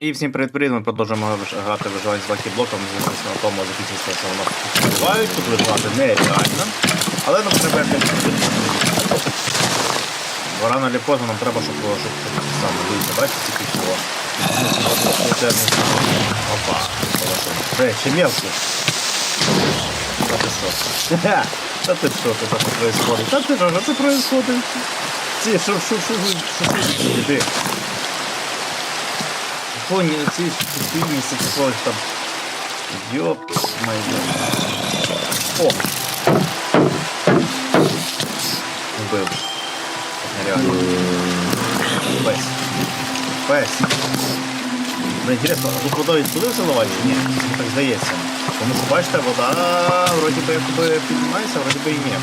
І всім привіт-привіт, ми продовжуємо грати виживання з лакіблоком, звісно, на тому закінчиться, що воно вбивають, тут виживати нереально. Але нам треба якось рано чи поздно нам треба, щоб було, щоб саме дивіться, бачите, тільки чого. Опа, хорошо. Е, ще мелкі. Та ти що? Та ти що. Та ти що, що ти що, що, що, що, що, що, що, що, що, що, що, що, що, саксофоні оці спільні саксофони там. Йоп, майже. О! Убив. Реально. Пес. Пес. Інтересно, а тут вода відплився лава чи ні? Так здається. Тому що бачите, вода вроді би якби піднімається, вроді би і ні.